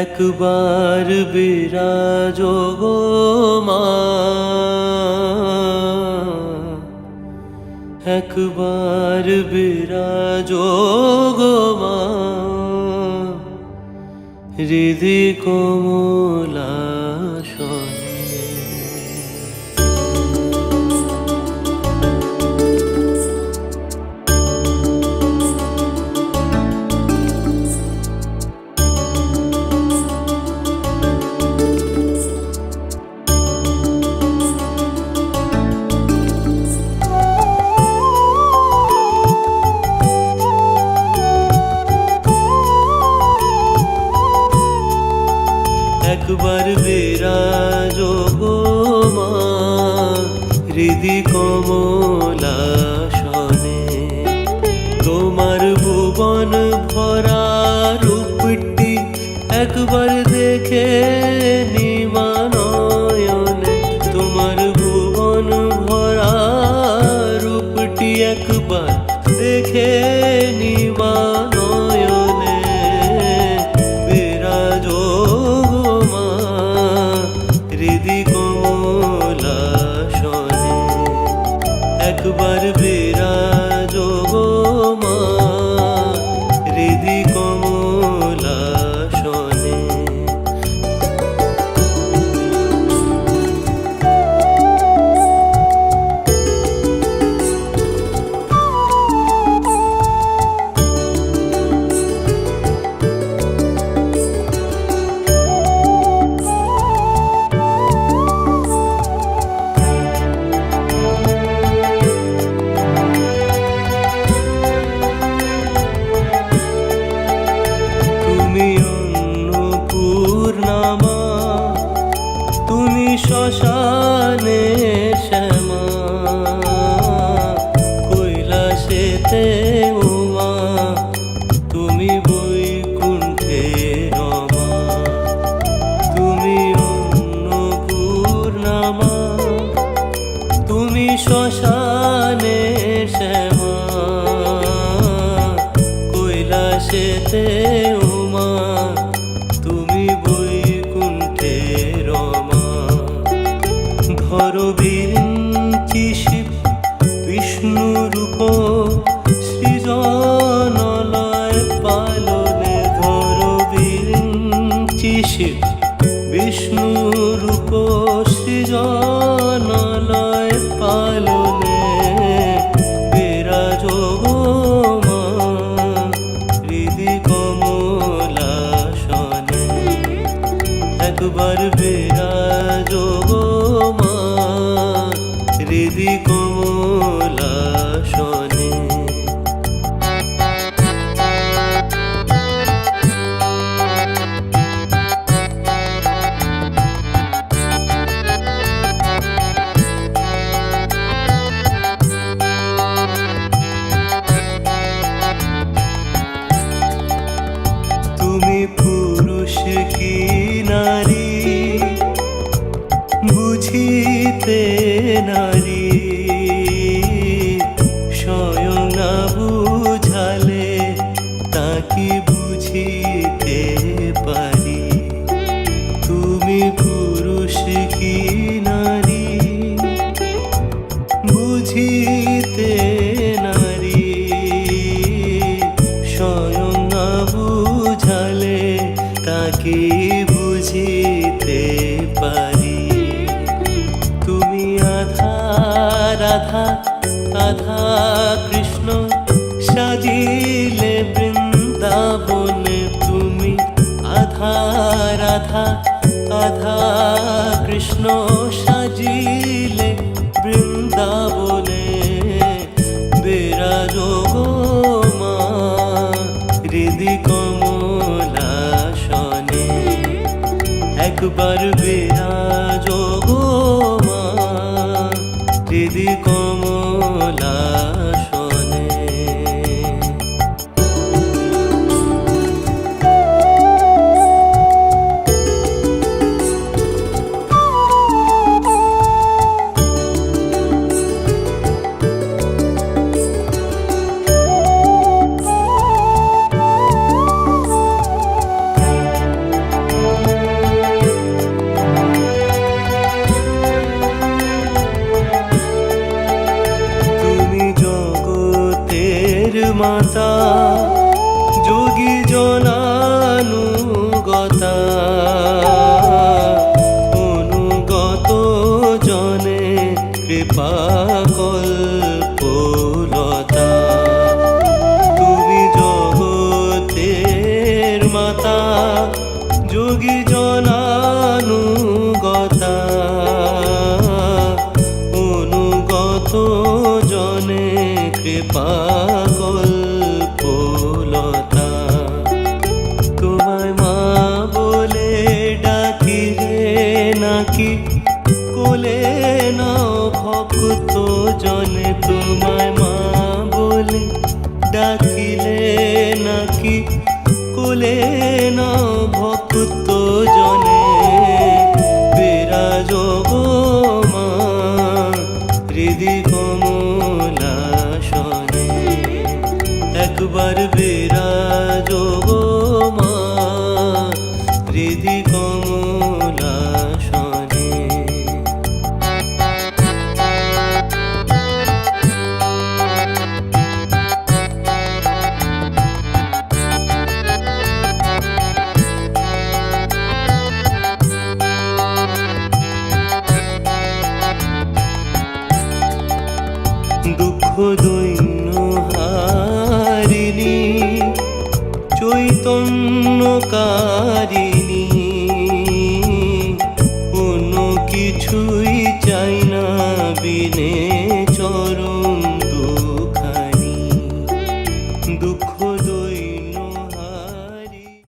একবার বিরাজ গো মা। একবার বিরাজ গো মা। হৃদি কমলা কমলা শনে তোমার ভুবন ভরা রূপটি একবার দেখে নিমানয়নে। তোমার ভুবন ভরা রূপটি একবার দেখে নিমানয়নে। বিরাজ মা হৃদি একবার বিরাজ কৈলাসেতে পুরুষ কি নারী? স্বয়ং তাকে বুঝিতে পারি? তুমি আধা রাধা কৃষ্ণ সাজিলে বৃন্দাবনে তুমি আধা রাধা, আধা কৃষ্ণ সাজিলে বৃন্দাবনে গো মা, হৃদি কমলাশনে একবার বিরাজ গো মা, হৃদি কমলা দাতা অনুগত জনে কৃপা কল্পলতা। তুমি জগতের মাতা যোগী 哎。অন্য কাজ